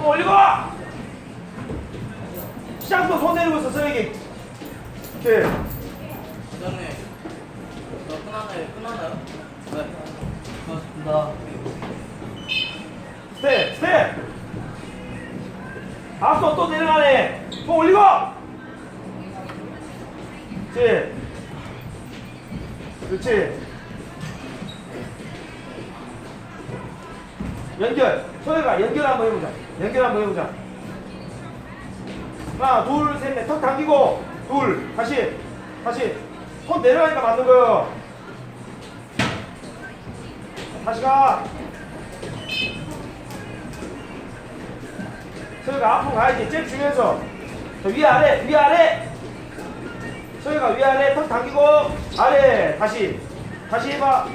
손 올리고! 시작도 손 내리고 있어 서영이 오케이. 부장님, 저 끝나나요? 끝나나요? 네. 고맙습니다. 스텝 스텝! 앞서 또 내려가네. 손 올리고! 그렇지. 그렇지. 연결. 소혜가 연결 한번 해보자 연결 한번 해보자. 하나 둘 셋 넷 턱 당기고. 둘. 다시. 다시. 손 내려가니까 맞는 거예요. 다시 가. 소희가 앞으로 가야지. 제일 중요해서. 자, 위아래 위아래. 소희가 위아래 턱 당기고. 아래. 다시. 다시 해봐.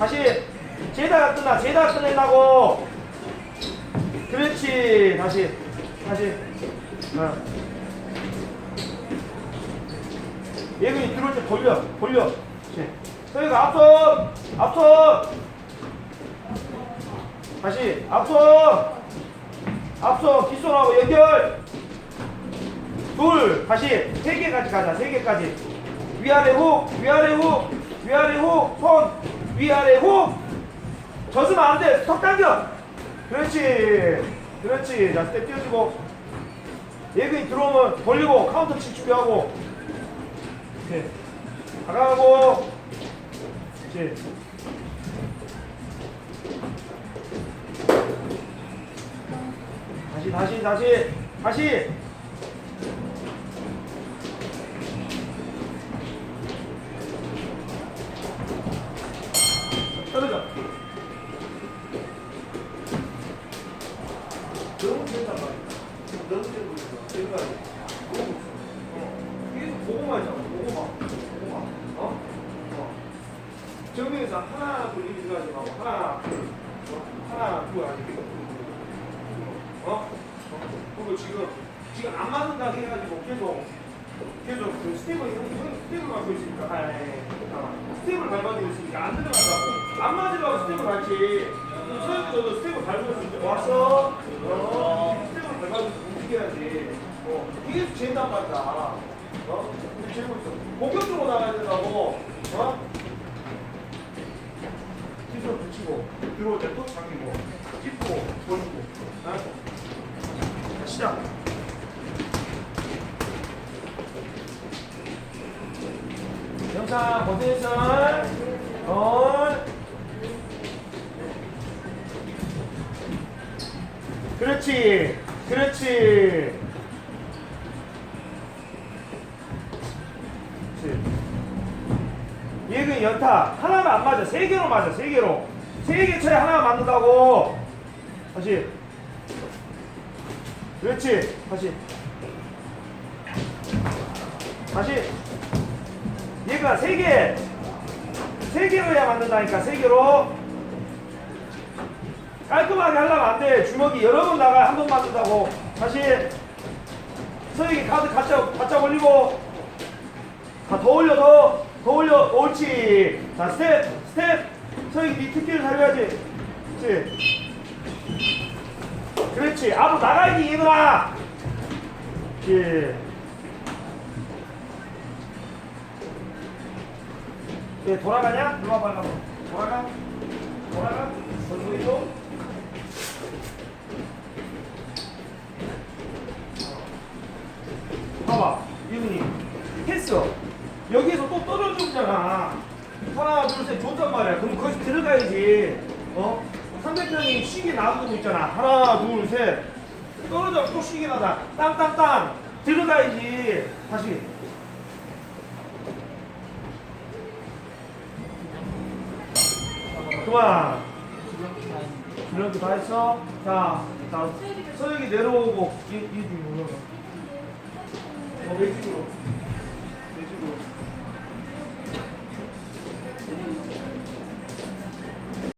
다시. 제다가 끝나. 제다가 끝내려고 다시 다시. 어. 예근이 들어올 때 돌려 돌려. 소희가 앞손 앞손 다시 앞손 앞서 뒷손하고 연결. 둘 다시. 세 개까지 가자 세 개까지. 위아래 훅 위아래 훅 위아래 훅손. 위아래 훅. 젖으면 안돼 턱 당겨. 그렇지 그렇지. 자 스텝 띄워주고. 예근이 들어오면 벌리고 카운터 칠 준비하고. 오케이 다가가고. 그렇지 다시 다시 다시. 다시 하나 둘 이렇게 들어가지. 말고 하나 둘. 어? 하나 둘 아니 어? 그리고 지금 지금 안 맞는다 해가지고 계속 계속 그 스텝을 형 스텝을 밟고 있으니까. 아, 예, 예. 스텝을 밟아주고 있으니까 안 들어간다고 안 맞으려고 스텝을 밟지. 서현도 너도 스텝을 밟고 있으니까 왔어? 어? 스텝을 밟아주고 움직여야지. 어 이게 재단 말이다. 어? 이게 재고 있어. 공격적으로 나가야 된다고. 어 때또 당기고 짚고. 어? 자, 시작. 영상 고대선 어? 그렇지 그렇지. 그렇지. 얘그 연타. 하나만 안 맞아. 세 개로 맞아. 세 개로 세 개 차에 하나만 맞는다고. 다시. 그렇지. 다시. 다시. 얘가 세 개, 세 개로 해야 맞는다니까 세 개로. 깔끔하게 하려면 안 돼. 주먹이 여러 번 나가 한 번 맞는다고. 다시. 서영이 카드 가짜 가짜 올리고. 다더 올려 더, 더 올려. 옳지. 자 스텝 스텝 서영이 네 특기를 살려야지. 그렇지. 그렇지. 앞으로 나가야지 얘들아. 그렇지. 예, 돌아가냐? 일로 와봐, 일로. 돌아가? 돌아가? 전소이도? 봐봐, 이분이 했어. 여기에서 또 떨어지잖아. 하나, 둘, 셋, 좋단 말이야. 그럼 거기서 들어가야지. 어? 상대편이 쉬게 놔두고 있잖아. 하나, 둘, 셋. 떨어져 또 쉬게 나다. 땅땅땅. 들어가야지. 다시. 그만. 이렇게 다 했어? 자, 자, 서영이 내려오고, 이, 이 뒤로 올라가. 어. 매직으로.